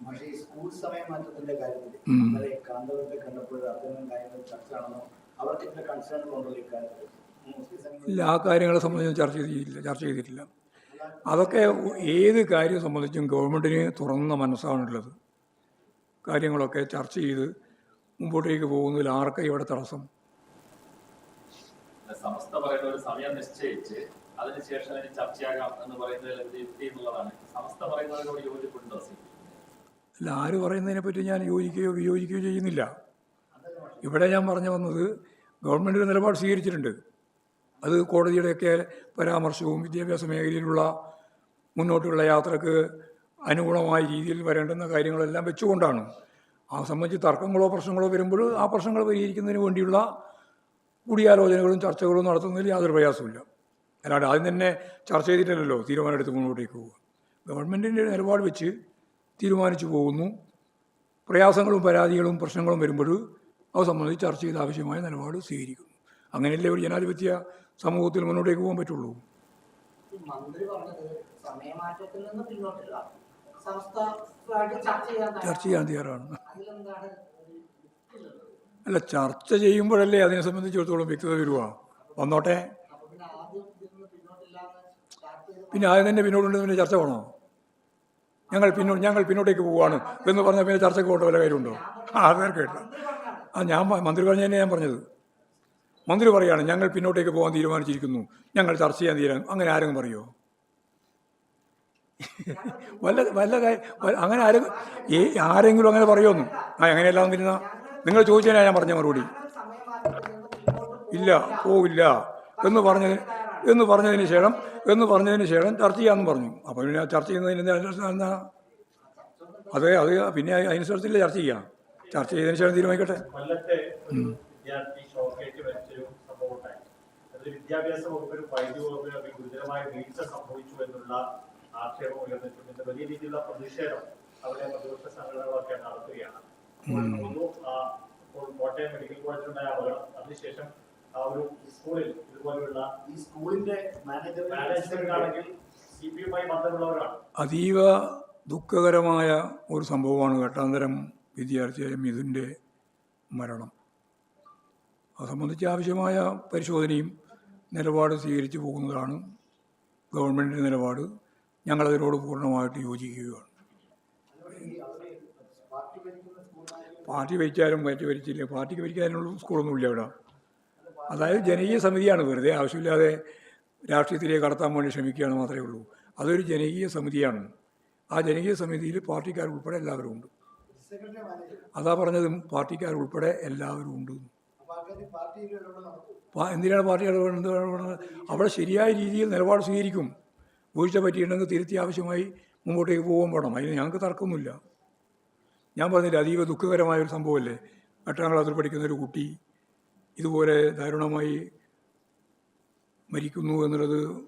പക്ഷേ ഈ സ്കൂൾ സമയ മാറ്റത്തിന്റെ കാര്യത്തിൽ നമ്മളെ ഇന്നലെ കാന്തപുരത്തെ കണ്ടപ്പോൾ അത്തരം കാര്യങ്ങൾ ചർച്ച ആണെന്നോ അവർക്ക് ഇത്ര കൺസേൺ ഉണ്ടല്ലോ ഇക്കാര്യത്തിൽ ഇല്ല ആ കാര്യങ്ങളെ സംബന്ധിച്ച് ചർച്ച ചെയ്തിട്ടില്ല ചർച്ച ചെയ്തിട്ടില്ല. അതൊക്കെ ഏത് കാര്യം സംബന്ധിച്ചും ഗവൺമെന്റിന് തുറന്ന മനസ്സാണുള്ളത്. കാര്യങ്ങളൊക്കെ ചർച്ച ചെയ്ത് മുമ്പോട്ടേക്ക് പോകുന്നതിൽ ആർക്കാ ഇവിടെ തടസ്സം? സമസ്ത പറയുന്ന ഒരു സമയം നിശ്ചയിച്ച് അതിനുശേഷം അതിന് ചർച്ചയാകാം എന്ന് പറയുന്നതിൽ എന്ത് യുക്തി എന്നുള്ളതാണ്. സമസ്ത പറയുന്നതിനോട് യോജിപ്പുണ്ടോ അല്ല ആര് പറയുന്നതിനെ പറ്റി ഞാൻ യോജിക്കുകയോ വിയോജിക്കുകയോ ചെയ്യുന്നില്ല. ഇവിടെ ഞാൻ പറഞ്ഞു വന്നത് ഗവൺമെന്റ് നിലപാട് സ്വീകരിച്ചിട്ടുണ്ട്. അത് കോടതിയുടെയൊക്കെ പരാമർശവും വിദ്യാഭ്യാസ മേഖലയിലുള്ള മുന്നോട്ടുള്ള യാത്രയ്ക്ക് അനുകൂലമായ രീതിയിൽ വരേണ്ടുന്ന കാര്യങ്ങളെല്ലാം വെച്ചുകൊണ്ടാണ്. ആ സംബന്ധിച്ച് തർക്കങ്ങളോ പ്രശ്നങ്ങളോ വരുമ്പോൾ ആ പ്രശ്നങ്ങൾ പരിഹരിക്കുന്നതിന് വേണ്ടിയുള്ള കൂടിയാലോചനകളും ചർച്ചകളും നടത്തുന്നതിൽ യാതൊരു പ്രയാസമില്ല അല്ലാണ്ട് ആദ്യം തന്നെ ചർച്ച ചെയ്തിട്ടല്ലല്ലോ തീരുമാനമെടുത്ത് മുന്നോട്ടേക്ക് പോവുക. ഗവൺമെന്റിന്റെ നിലപാട് വെച്ച് തീരുമാനിച്ചു പോകുന്നു. പ്രയാസങ്ങളും പരാതികളും പ്രശ്നങ്ങളും വരുമ്പോൾ അത് സംബന്ധിച്ച് ചർച്ച ചെയ്ത് ആവശ്യമായ നിലപാട് സ്വീകരിക്കുന്നു. അങ്ങനെയല്ലേ ഒരു ജനാധിപത്യ സമൂഹത്തിൽ മുന്നോട്ടേക്ക് പോകാൻ പറ്റുള്ളൂ? ചർച്ച ചെയ്യാൻ തയ്യാറാണ്. അല്ല ചർച്ച ചെയ്യുമ്പോഴല്ലേ അതിനെ സംബന്ധിച്ചിടത്തോളം വ്യക്തത വരുക? വന്നോട്ടെ. പിന്നെ ആദ്യം പിന്നെ തന്നെ പിന്നോട്ടുണ്ട് പിന്നെ ചർച്ച വേണോ? ഞങ്ങൾ പിന്നോ ഞങ്ങൾ പിന്നോട്ടേക്ക് പോവുകയാണ് എന്ന് പറഞ്ഞാൽ പിന്നെ ചർച്ചയ്ക്ക് പോകേണ്ട വല്ല കാര്യമുണ്ടോ? ആ അത് കേട്ടോ ആ ഞാൻ മന്ത്രി പറഞ്ഞു തന്നെ ഞാൻ പറഞ്ഞത്. മന്ത്രി പറയുകയാണ് ഞങ്ങൾ പിന്നോട്ടേക്ക് പോകാൻ തീരുമാനിച്ചിരിക്കുന്നു. ഞങ്ങൾ ചർച്ച ചെയ്യാൻ തീരാൻ അങ്ങനെ ആരെങ്കിലും പറയുമോ വല്ല വല്ല അങ്ങനെ ആരും ഏ ആരെങ്കിലും അങ്ങനെ പറയുമെന്നു. ആ എങ്ങനെയല്ല വന്നിരുന്ന നിങ്ങൾ ചോദിച്ചാൽ ഞാൻ പറഞ്ഞ മറുപടി. ഇല്ല പോവില്ല എന്ന് പറഞ്ഞതിന് എന്ന് പറഞ്ഞതിന് ശേഷം എന്ന് പറഞ്ഞതിന് ശേഷം ചർച്ച ചെയ്യാമെന്ന് പറഞ്ഞു. അപ്പോൾ പിന്നെ ചർച്ച ചെയ്യുന്നതിന് എന്താ അതെ അത് പിന്നെ അതിനനുസരിച്ചില്ല ചർച്ച ചെയ്യാം. ചർച്ച ചെയ്തതിന് ശേഷം തീരുമാനിക്കട്ടെ. വിദ്യാഭ്യാസ വകുപ്പിനും വൈദ്യുതി വകുപ്പിനും ഗുരുതരമായ വീഴ്ച സംഭവിച്ചു എന്നുള്ള ആക്ഷേപം ഉയർന്നിട്ടുണ്ട്. വലിയ രീതിയിലുള്ള പ്രതിഷേധം അവിടെ പ്രതിപക്ഷ സംഘടനകളൊക്കെ നടത്തുകയാണ്. കോട്ടയം മെഡിക്കൽ കോളേജിലുണ്ടായ അപകടം അതിനുശേഷം ആ ഒരു സ്കൂളിൽ ഈ സ്കൂളിന്റെ മാനേജ്മെന്റ് മാനേജ്മെന്റ് ആണെങ്കിൽ സി പി എമ്മായി ബന്ധമുള്ളവരാണ്. അതീവ ദുഃഖകരമായ ഒരു സംഭവമാണ് ഘട്ടാന്തരം വിദ്യാർത്ഥിയായ മിഥുന്റെ മരണം. അത് സംബന്ധിച്ച് ആവശ്യമായ പരിശോധനയും നിലപാട് സ്വീകരിച്ചു പോകുന്നതാണ് ഗവൺമെന്റിന്റെ നിലപാട്. ഞങ്ങളതിനോട് പൂർണമായിട്ട് യോജിക്കുകയാണ്. പാർട്ടി ഭരിച്ചാലും കയറ്റി ഭരിച്ചില്ല. പാർട്ടിക്ക് ഭരിക്കാനുള്ള സ്കൂളൊന്നുമില്ല ഇവിടെ. അതായത് ജനകീയ സമിതിയാണ് വെറുതെ ആവശ്യമില്ലാതെ രാഷ്ട്രീയത്തിലേക്ക് കടത്താൻ വേണ്ടി ശ്രമിക്കുകയാണ് മാത്രമേ ഉള്ളൂ. അതൊരു ജനകീയ സമിതിയാണ്. ആ ജനകീയ സമിതിയിൽ പാർട്ടിക്കാർ ഉൾപ്പെടെ എല്ലാവരും ഉണ്ട്. അതാ പറഞ്ഞതും പാർട്ടിക്കാർ ഉൾപ്പെടെ എല്ലാവരും ഉണ്ട്. എന്തിനാണ് പാർട്ടി ഇടപെടുന്നത് ഇടപെടുന്നത്? അവിടെ ശരിയായ രീതിയിൽ നിലപാട് സ്വീകരിക്കും. വീഴ്ച പറ്റിയിട്ടുണ്ടെങ്കിൽ തിരുത്തി ആവശ്യമായി മുമ്പോട്ടേക്ക് പോകാൻ വേണം അതിന് ഞങ്ങൾക്ക് തർക്കമൊന്നുമില്ല. ഞാൻ പറഞ്ഞില്ല അതീവ ദുഃഖകരമായ ഒരു സംഭവമല്ലേ? എട്ടാം ക്ലാസ്സിൽ പഠിക്കുന്ന ഒരു കുട്ടി ഇതുപോലെ ദാരുണമായി മരിക്കുന്നു എന്നുള്ളത്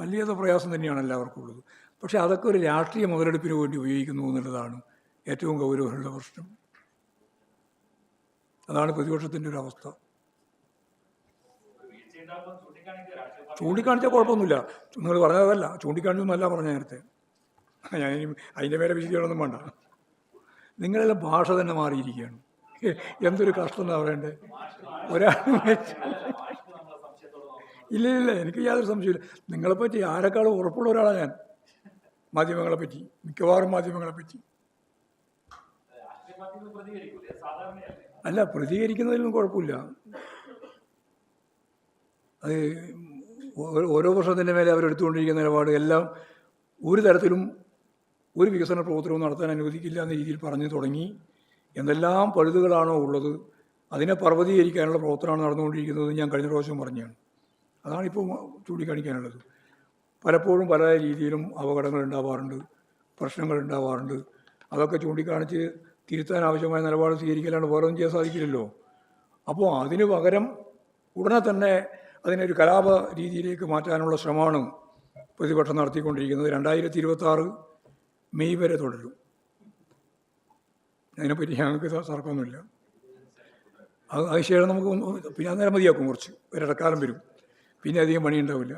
വലിയത് പ്രയാസം തന്നെയാണ് എല്ലാവർക്കും ഉള്ളത് പക്ഷേ അതൊക്കെ ഒരു രാഷ്ട്രീയ മുതലെടുപ്പിന് വേണ്ടി ഉപയോഗിക്കുന്നു എന്നുള്ളതാണ് ഏറ്റവും ഗൗരവമുള്ള പ്രശ്നം. അതാണ് പ്രതിപക്ഷത്തിന്റെ ഒരു അവസ്ഥ. ചൂണ്ടിക്കാണിച്ചാൽ കുഴപ്പമൊന്നുമില്ല. നിങ്ങൾ പറഞ്ഞതല്ല. ചൂണ്ടിക്കാണിച്ചൊന്നല്ല പറഞ്ഞ നേരത്തെ. ഞാൻ അതിന്റെ മേലെ വിശദീകരണമൊന്നും വേണ്ട. നിങ്ങളെല്ലാം ഭാഷ തന്നെ മാറിയിരിക്കുകയാണ്. എന്തൊരു കഷ്ടം എന്നാ പറയണ്ടേ? ഒരാൾ ഇല്ല ഇല്ല എനിക്ക് യാതൊരു സംശയമില്ല നിങ്ങളെപ്പറ്റി ആരെക്കാളും ഉറപ്പുള്ള ഒരാളാണ് ഞാൻ. മാധ്യമങ്ങളെ പറ്റി മിക്കവാറും പ്രതികരിക്കൂലേ സാധാരണയല്ലേ അല്ല പ്രതികരിക്കുന്നതിലൊന്നും കുഴപ്പമില്ല. അത് ഓരോ വർഷത്തിന്റെ മേലെ അവരെടുത്തുകൊണ്ടിരിക്കുന്ന നിലപാട് എല്ലാം ഒരു തരത്തിലും ഒരു വികസന പ്രവർത്തനവും നടത്താൻ അനുവദിക്കില്ല എന്ന രീതിയിൽ പറഞ്ഞു തുടങ്ങി. എന്തെല്ലാം പഴുതുകളാണോ ഉള്ളത് അതിനെ പർവതീകരിക്കാനുള്ള പ്രവർത്തനമാണ് നടന്നുകൊണ്ടിരിക്കുന്നത് ഞാൻ കഴിഞ്ഞ പ്രാവശ്യം പറഞ്ഞാണ്. അതാണിപ്പോൾ ചൂണ്ടിക്കാണിക്കാനുള്ളത്. പലപ്പോഴും പല രീതിയിലും അപകടങ്ങൾ ഉണ്ടാവാറുണ്ട് പ്രശ്നങ്ങൾ ഉണ്ടാവാറുണ്ട്. അതൊക്കെ ചൂണ്ടിക്കാണിച്ച് തിരുത്താൻ ആവശ്യമായ നിലപാട് സ്വീകരിക്കലാണ് വേറെ ഒന്നും ചെയ്യാൻ സാധിക്കില്ലല്ലോ. അപ്പോൾ അതിന് പകരം ഉടനെ തന്നെ അതിനൊരു കലാപ രീതിയിലേക്ക് മാറ്റാനുള്ള ശ്രമമാണ് പ്രതിപക്ഷം നടത്തിക്കൊണ്ടിരിക്കുന്നത്. രണ്ടായിരത്തി ഇരുപത്തി മെയ് വരെ തുടരും. അതിനെപ്പറ്റി ഞങ്ങൾക്ക് തർക്കമൊന്നുമില്ല. അത് അത് ശേഷം നമുക്ക് പിന്നെ അന്നേരം മതിയാക്കും കുറച്ച്. ഒരിടക്കാലം വരും. പിന്നെ അധികം പണി ഉണ്ടാവില്ല